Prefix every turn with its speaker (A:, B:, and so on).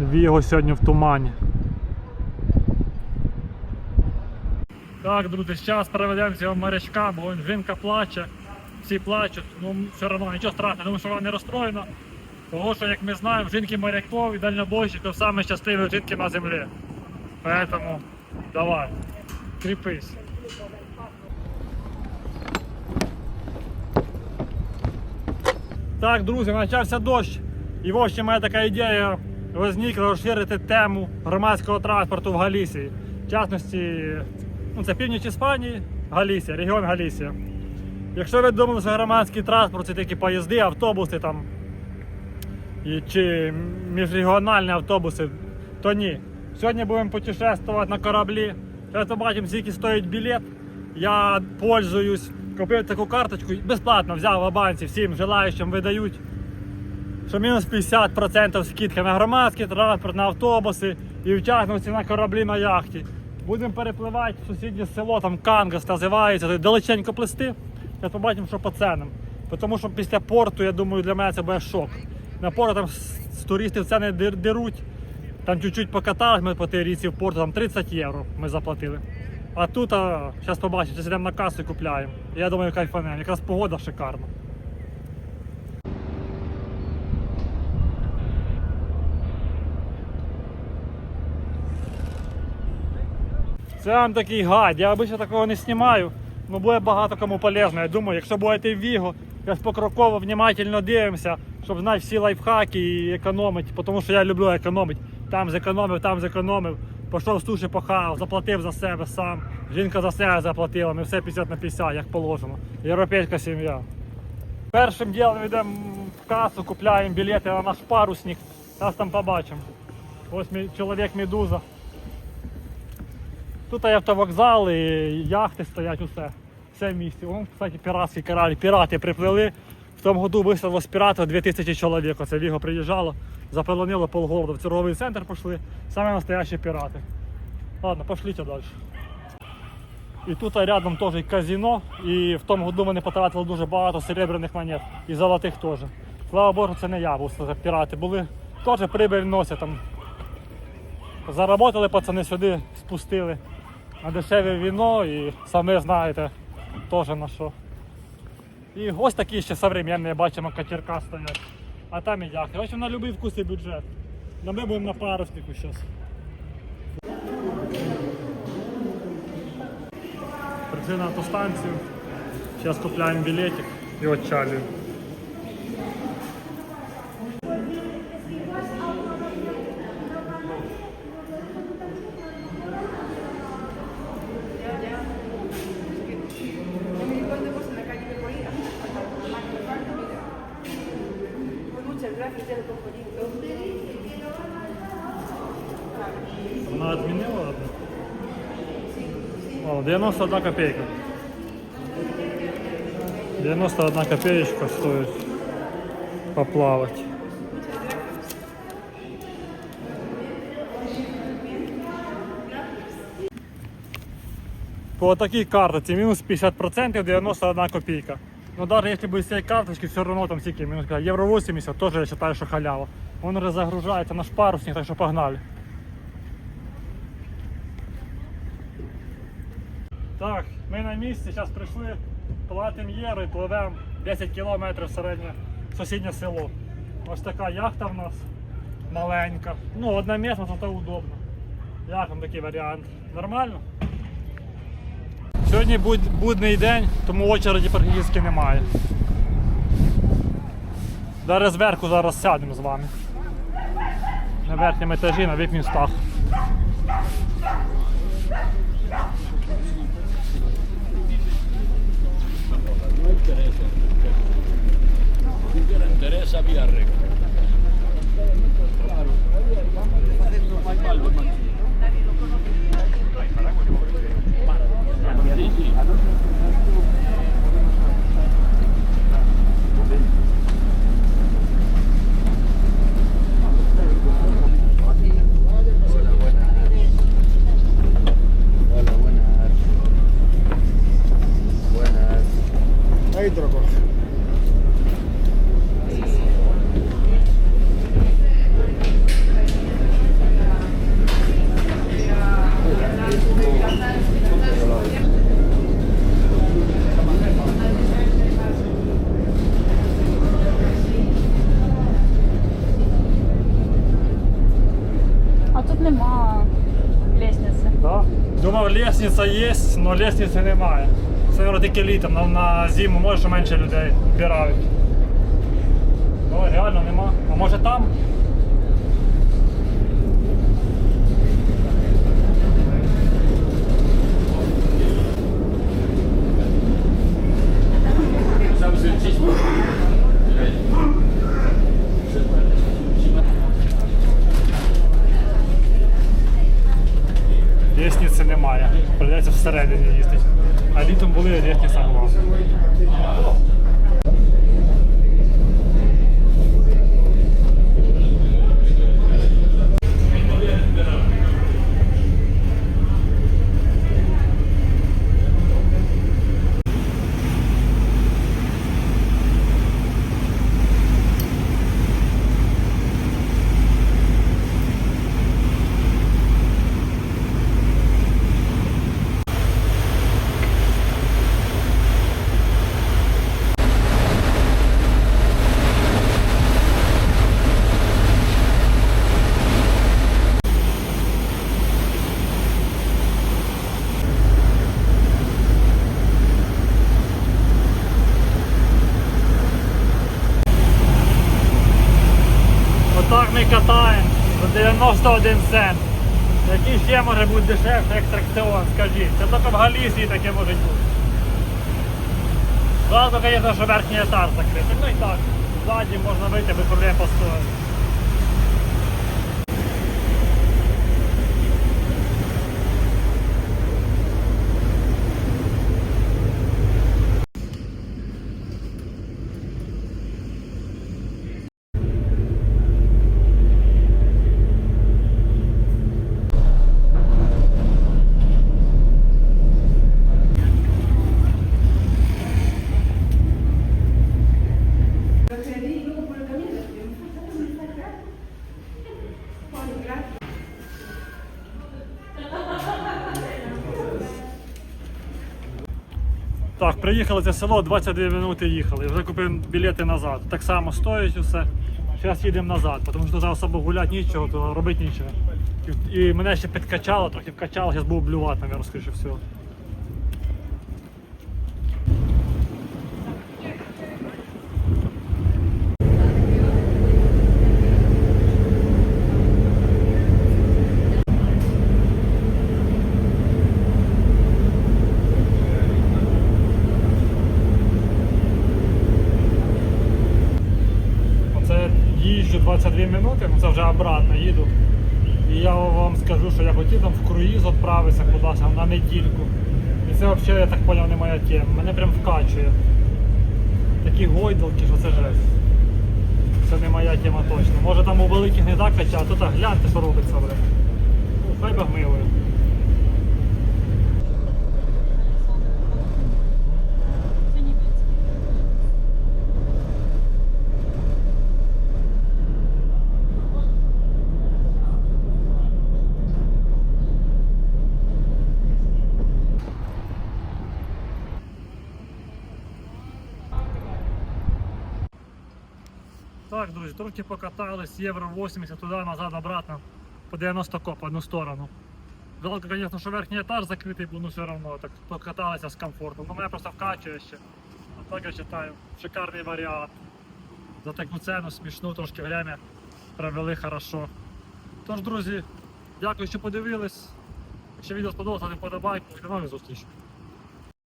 A: Віго сьогодні в тумані. Так, друзі, зараз переведемо цього морячка, бо жінка плаче, всі плачуть, ну все одно нічого страшного, тому що вона не розстроєна. Тому що, як ми знаємо, жінки моряков і дальнобойщиків саме щасливі жінки на землі. Поэтому давай, кріпись. Так, друзі, почався дощ. І в общем, моя така ідея возникла розширити тему громадського транспорту в Галісії. В частності, ну, це північ Іспанії, Галісія, регіон Галісія. Якщо ви думали, що громадський транспорт це такі поїзди, автобуси там, і, чи міжрегіональні автобуси, то ні. Сьогодні будемо путешествувати на кораблі. Зараз побачимо, скільки стоїть білет. Я пользуюсь, купив таку карточку, безплатно взяв в Абанці, всім желаючим видають. Що мінус 50% скидка на громадський транспорт, на автобуси і в на кораблі на яхті. Будемо перепливати в сусіднє село, там Кангас називається, далеченько плисти. Зараз побачимо, що по ценам. Тому що після порту, я думаю, для мене це буде шок. На порту там з туристів дир- деруть. Там чуть-чуть покатались ми по тій річці в порту, там 30 євро ми заплатили. А тут, зараз побачимо, зараз йдемо на касу і купляємо. Я думаю, кайфанемо. Якраз погода шикарна. Це вам такий гайд. Я обично такого не знімаю, але буде багато кому полезно. Я думаю, якщо будете в Віго, я покроково внимательно дивимося, щоб знати всі лайфхаки і економити, тому що я люблю економити. Там зекономив, там зекономив. Пішов суші похав, заплатив за себе сам. Жінка за себе заплатила, ми все 50 на 50, як положено. Європейська сім'я. Першим ділом йдемо в касу, купляємо білети на наш парусник. Зараз там побачимо. Ось чоловік Медуза. Тут є автовокзал і яхти стоять, усе. Все в місті. Вон, кстати, піратський корабль. Пірати приплили. В тому году виставило з піратів 2000 чоловік. Оце Віго приїжджало, заполонило полгорода. В торговий центр пішли. Саме настоящі пірати. Ладно, пошліть далі. І тут рядом теж і казино. І в тому году вони потратили дуже багато серебряних монет. І золотих теж. Слава Богу, це не я був, це пірати були. Теж прибиль носять там. Заработали пацани сюди, спустили на дешеве віно і самі знаєте теж на що. І ось такі ще современні, бачимо, катерка стоять. А там і яхти. Ось на будь-який вкус і бюджет. Но ми будемо на паруснику зараз. Прийшли на автостанцію. Зараз купляємо білетик і отчалюємо. Вона відмінила одну? О, 91 копейка. 91 копеечка стоит поплавать. По такій карточці мінус 50% 91 копійка. Ну навіть якщо без цієї карточки, все одно там скільки, мінус євро 80, теж я вважаю, що халява. Він вже загружається наш парусник, так що погнали. Так, ми на місці, зараз прийшли, платимо євро і пливемо 10 кілометрів середнє сусіднє село. Ось така яхта в нас маленька. Ну, одномісна, зато удобно. Як вам такий варіант? Нормально? Сьогодні будний день, тому очереді практично немає. Зараз зверху зараз сядемо з вами. На верхньому етажі, на віп містах.
B: Teresa Villarreal. Sí, нема лестниці.
A: Да? Думав, лестниця є, але лестниці немає. Це тільки літом, на, на зиму може менше людей вбирають. Ну, реально нема. А може там? Лестниці немає. Придеться всередині їздити. А літом були лестниця була. Отак ми катаємо за 91 цент. Який ще може бути дешевше, як тракціон, скажіть. Це тільки в Галісії таке може бути. Зразу, звісно, що верхній етаж закритий. Ну і так, ззаді можна вийти без проблем постояти. Так, приїхали це село, 22 минути їхали. Вже купив білети назад. Так само стоїть усе. Зараз їдемо назад, тому що зараз особо гуляти нічого, то робити нічого. І, мене ще підкачало, трохи вкачало, зараз був блювати, мабуть, скоріше всього. Оце їжджу 22 минути, ну це вже обратно їду. І я вам скажу, що я хотів там в круїз відправитися кудись на недільку. І це взагалі, я так зрозумів, не моя тема. Мене прям вкачує. Такі гойдалки, що це жесть. Це не моя тема точно. Може там у великих не так качає, а тут гляньте, що робиться. Ну, хай Бог милує. Так, друзі, трохи покатались, євро 80 туди, назад, обратно, по 90 коп одну сторону. Жалко, звісно, що верхній етаж закритий, бо ну все одно так покаталися з комфортом. Ну мене просто вкачує ще. А так я вважаю, шикарний варіант. За таку ціну смішну, трошки время провели хорошо. Тож, друзі, дякую, що подивились. Якщо відео сподобалося, ставте вподобайку і до нових зустрічей.